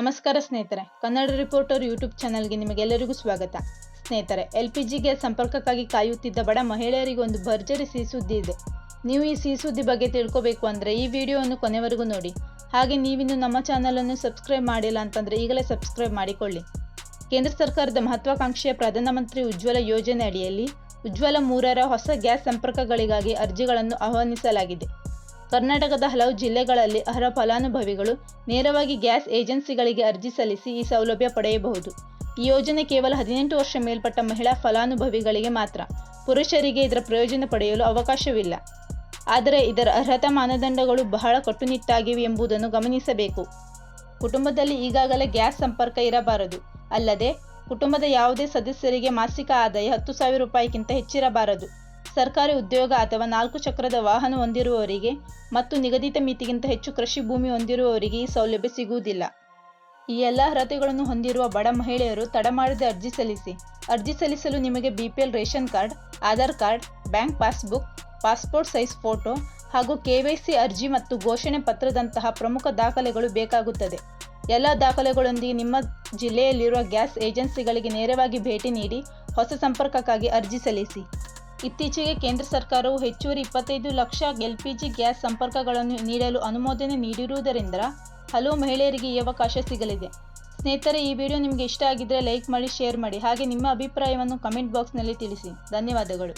ನಮಸ್ಕಾರ ಸ್ನೇಹಿತರೆ, Kannada reporter YouTube ಚಾನಲ್ಗೆ ನಿಮಗೆಲ್ಲರಿಗೂ ಸ್ವಾಗತ. ಸ್ನೇಹಿತರೆ, ಎಲ್ ಪಿ ಜಿ ಸಂಪರ್ಕಕ್ಕಾಗಿ ಕಾಯುತ್ತಿದ್ದ ಬಡ ಮಹಿಳೆಯರಿಗೆ ಒಂದು ಭರ್ಜರಿ ಸಿಹಿ ಸುದ್ದಿ ಇದೆ. ನೀವು ಈ ಸಿಹಿ ಸುದ್ದಿ ಬಗ್ಗೆ ತಿಳ್ಕೋಬೇಕು ಅಂದರೆ ಈ ವಿಡಿಯೋವನ್ನು ಕೊನೆವರೆಗೂ ನೋಡಿ. ಹಾಗೆ ನೀವಿನ್ನು ನಮ್ಮ ಚಾನಲನ್ನು ಸಬ್ಸ್ಕ್ರೈಬ್ ಮಾಡಿಲ್ಲ ಅಂತಂದರೆ ಈಗಲೇ ಸಬ್ಸ್ಕ್ರೈಬ್ ಮಾಡಿಕೊಳ್ಳಿ. ಕೇಂದ್ರ ಸರ್ಕಾರದ ಮಹತ್ವಾಕಾಂಕ್ಷೆಯ ಪ್ರಧಾನಮಂತ್ರಿ ಉಜ್ವಲ ಯೋಜನೆ ಅಡಿಯಲ್ಲಿ ಉಜ್ವಲ ಮೂರರ ಹೊಸ ಗ್ಯಾಸ್ ಸಂಪರ್ಕಗಳಿಗಾಗಿ ಅರ್ಜಿಗಳನ್ನು ಆಹ್ವಾನಿಸಲಾಗಿದೆ. ಕರ್ನಾಟಕದ ಹಲವು ಜಿಲ್ಲೆಗಳಲ್ಲಿ ಅರ್ಹ ಫಲಾನುಭವಿಗಳು ನೇರವಾಗಿ ಗ್ಯಾಸ್ ಏಜೆನ್ಸಿಗಳಿಗೆ ಅರ್ಜಿ ಸಲ್ಲಿಸಿ ಈ ಸೌಲಭ್ಯ ಪಡೆಯಬಹುದು. ಈ ಯೋಜನೆ ಕೇವಲ ಹದಿನೆಂಟು ವರ್ಷ ಮೇಲ್ಪಟ್ಟ ಮಹಿಳಾ ಫಲಾನುಭವಿಗಳಿಗೆ ಮಾತ್ರ, ಪುರುಷರಿಗೆ ಇದರ ಪ್ರಯೋಜನ ಪಡೆಯಲು ಅವಕಾಶವಿಲ್ಲ. ಆದರೆ ಇದರ ಅರ್ಹತಾ ಮಾನದಂಡಗಳು ಬಹಳ ಕಟ್ಟುನಿಟ್ಟಾಗಿವೆ ಎಂಬುದನ್ನು ಗಮನಿಸಬೇಕು. ಕುಟುಂಬದಲ್ಲಿ ಈಗಾಗಲೇ ಗ್ಯಾಸ್ ಸಂಪರ್ಕ ಇರಬಾರದು. ಅಲ್ಲದೆ, ಕುಟುಂಬದ ಯಾವುದೇ ಸದಸ್ಯರಿಗೆ ಮಾಸಿಕ ಆದಾಯ ಹತ್ತು ಸಾವಿರ ರೂಪಾಯಿಗಿಂತ ಹೆಚ್ಚಿರಬಾರದು. ಸರ್ಕಾರಿ ಉದ್ಯೋಗ ಅಥವಾ ನಾಲ್ಕು ಚಕ್ರದ ವಾಹನ ಹೊಂದಿರುವವರಿಗೆ ಮತ್ತು ನಿಗದಿತ ಮಿತಿಗಿಂತ ಹೆಚ್ಚು ಕೃಷಿ ಭೂಮಿ ಹೊಂದಿರುವವರಿಗೆ ಈ ಸೌಲಭ್ಯ ಸಿಗುವುದಿಲ್ಲ. ಈ ಎಲ್ಲ ಅರ್ಹತೆಗಳನ್ನು ಹೊಂದಿರುವ ಬಡ ಮಹಿಳೆಯರು ತಡ ಮಾಡದೆ ಅರ್ಜಿ ಸಲ್ಲಿಸಿ. ಅರ್ಜಿ ಸಲ್ಲಿಸಲು ನಿಮಗೆ BPL ration card, Aadhaar card, bank passbook, passport size photo ಹಾಗೂ ಕೆವೈಸಿ ಅರ್ಜಿ ಮತ್ತು ಘೋಷಣೆ ಪತ್ರದಂತಹ ಪ್ರಮುಖ ದಾಖಲೆಗಳು ಬೇಕಾಗುತ್ತದೆ. ಎಲ್ಲ ದಾಖಲೆಗಳೊಂದಿಗೆ ನಿಮ್ಮ ಜಿಲ್ಲೆಯಲ್ಲಿರುವ ಗ್ಯಾಸ್ ಏಜೆನ್ಸಿಗಳಿಗೆ ನೇರವಾಗಿ ಭೇಟಿ ನೀಡಿ ಹೊಸ ಸಂಪರ್ಕಕ್ಕಾಗಿ ಅರ್ಜಿ ಸಲ್ಲಿಸಿ. ಇತ್ತೀಚೆಗೆ ಕೇಂದ್ರ ಸರ್ಕಾರವು ಹೆಚ್ಚುವರಿ ಇಪ್ಪತ್ತೈದು ಲಕ್ಷ ಎಲ್ಪಿಜಿ ಗ್ಯಾಸ್ ಸಂಪರ್ಕಗಳನ್ನು ನೀಡಲು ಅನುಮೋದನೆ ನೀಡಿರುವುದರಿಂದ ಹಲವು ಮಹಿಳೆಯರಿಗೆ ಈ ಅವಕಾಶ ಸಿಗಲಿದೆ. ಸ್ನೇಹಿತರೆ, ಈ ವಿಡಿಯೋ ನಿಮಗೆ ಇಷ್ಟ ಆಗಿದ್ದರೆ ಲೈಕ್ ಮಾಡಿ, ಶೇರ್ ಮಾಡಿ. ಹಾಗೆ ನಿಮ್ಮ ಅಭಿಪ್ರಾಯವನ್ನು ಕಮೆಂಟ್ ಬಾಕ್ಸ್ನಲ್ಲಿ ತಿಳಿಸಿ. ಧನ್ಯವಾದಗಳು.